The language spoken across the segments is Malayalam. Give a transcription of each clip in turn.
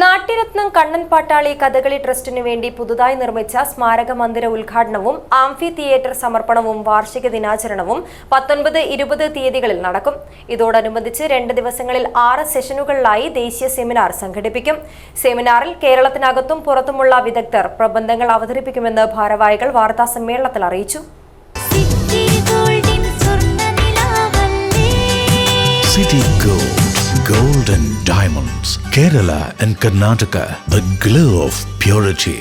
നാട്യരത്നം കണ്ണൻ പാട്ടാളി കഥകളി ട്രസ്റ്റിനു വേണ്ടി പുതുതായി നിർമ്മിച്ച സ്മാരക മന്ദിര ഉദ്ഘാടനവും ആംഫി തിയേറ്റർ സമർപ്പണവും വാർഷിക ദിനാചരണവും പത്തൊൻപത് ഇരുപത് തീയതികളിൽ നടക്കും. ഇതോടനുബന്ധിച്ച് രണ്ട് ദിവസങ്ങളിൽ ആറ് സെഷനുകളിലായി ദേശീയ സെമിനാർ സംഘടിപ്പിക്കും. സെമിനാറിൽ കേരളത്തിനകത്തും പുറത്തുമുള്ള വിദഗ്ധർ പ്രബന്ധങ്ങൾ അവതരിപ്പിക്കുമെന്ന് ഭാരവാഹികൾ വാർത്താ സമ്മേളനത്തിൽ അറിയിച്ചു. സിറ്റി ഗോൾഡിൻ സ്വർണനിലാവല്ലേ City Gold, Gold and Diamonds, Kerala and Karnataka, the glow of purity.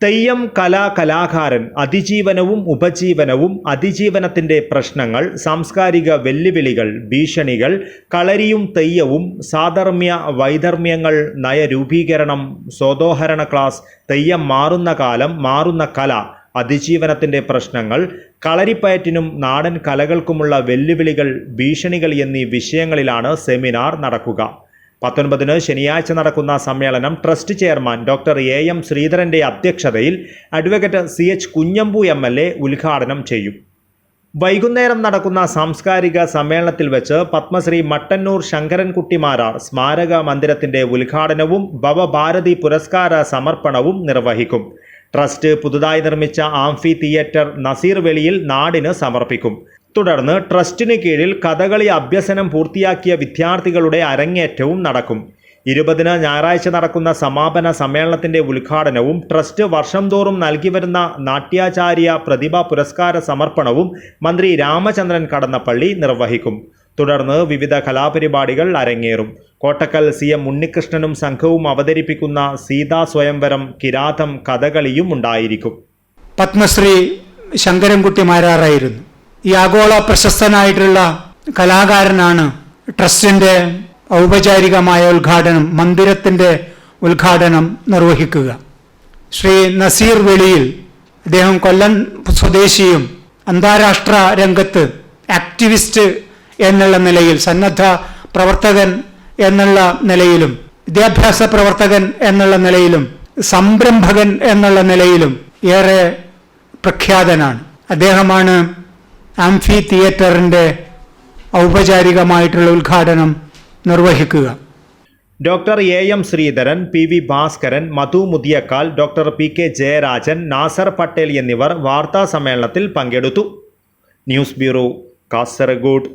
Theyyam കലാ കലാകാരൻ അതിജീവനവും ഉപജീവനവും അതിജീവനത്തിന്റെ പ്രശ്നങ്ങൾ സാംസ്കാരിക വെല്ലുവിളികൾ ഭീഷണികൾ കളരിയും തെയ്യവും സാധർമ്മ്യ വൈധർമ്മ്യങ്ങൾ നയരൂപീകരണം സ്വതോഹരണ ക്ലാസ് തെയ്യം മാറുന്ന കാലം മാറുന്ന കല അതിജീവനത്തിന്റെ പ്രശ്നങ്ങൾ കളരിപ്പയറ്റിനും നാടൻ കലകൾക്കുമുള്ള വെല്ലുവിളികൾ ഭീഷണികൾ എന്നീ വിഷയങ്ങളിലാണ് സെമിനാർ നടക്കുക. പത്തൊൻപതിന് ശനിയാഴ്ച നടക്കുന്ന സമ്മേളനം trust chairman doctor A M ശ്രീധരന്റെ അധ്യക്ഷതയിൽ advocate C. H. Kunhambu M L A ഉദ്ഘാടനം ചെയ്യും. വൈകുന്നേരം നടക്കുന്ന സാംസ്കാരിക സമ്മേളനത്തിൽ വെച്ച് പത്മശ്രീ മട്ടന്നൂർ ശങ്കരൻകുട്ടിമാരാർ സ്മാരക മന്ദിരത്തിന്റെ ഉദ്ഘാടനവും ഭവഭാരതി പുരസ്കാര സമർപ്പണവും നിർവഹിക്കും. ട്രസ്റ്റ് പുതുതായി നിർമ്മിച്ച ആംഫി തിയേറ്റർ നസീർ വെളിയിൽ നാടിന് സമർപ്പിക്കും. തുടർന്ന് ട്രസ്റ്റിന് കീഴിൽ കഥകളി അഭ്യസനം പൂർത്തിയാക്കിയ വിദ്യാർത്ഥികളുടെ അരങ്ങേറ്റവും നടക്കും. ഇരുപതിന് ഞായറാഴ്ച നടക്കുന്ന സമാപന സമ്മേളനത്തിന്റെ ഉദ്ഘാടനവും ട്രസ്റ്റ് വർഷം തോറും നൽകി വരുന്ന നാട്യാചാര്യ പ്രതിഭാ പുരസ്കാര സമർപ്പണവും മന്ത്രി രാമചന്ദ്രൻ കടന്നപ്പള്ളി നിർവഹിക്കും. തുടർന്ന് വിവിധ കലാപരിപാടികൾ അരങ്ങേറും. കോട്ടക്കൽ സി എം ഉണ്ണികൃഷ്ണനും സംഘവും അവതരിപ്പിക്കുന്ന സീതാ സ്വയംവരം കിരാതം കഥകളിയും ഉണ്ടായിരിക്കും. പത്മശ്രീ ശങ്കരൻകുട്ടി മാരാറായിരുന്നു. ഈ ആഗോള പ്രശസ്തനായിട്ടുള്ള കലാകാരനാണ് ട്രസ്റ്റിന്റെ ഔപചാരികമായ ഉദ്ഘാടനം മന്ദിരത്തിന്റെ ഉദ്ഘാടനം നിർവഹിക്കുക. ശ്രീ നസീർ വെളിയിൽ അദ്ദേഹം കൊല്ലം സ്വദേശിയും അന്താരാഷ്ട്ര രംഗത്ത് ആക്ടിവിസ്റ്റ് എന്നുള്ള നിലയിൽ സന്നദ്ധ പ്രവർത്തകൻ എന്നുള്ള നിലയിലും വിദ്യാഭ്യാസ പ്രവർത്തകൻ എന്നുള്ള നിലയിലും സംരംഭകൻ എന്നുള്ള നിലയിലും ഏറെ പ്രഖ്യാതനാണ്. അദ്ദേഹമാണ് ആംഫി തിയേറ്ററിന്റെ ഔപചാരികമായിട്ടുള്ള ഉദ്ഘാടനം നിർവഹിക്കുക. Doctor A M Sreedharan P V Bhaskaran Madhu Muthiyakkal doctor P K Jayarajan Nasar Patel എന്നിവർ വാർത്താ സമ്മേളനത്തിൽ പങ്കെടുത്തു. News bureau Kasaragod.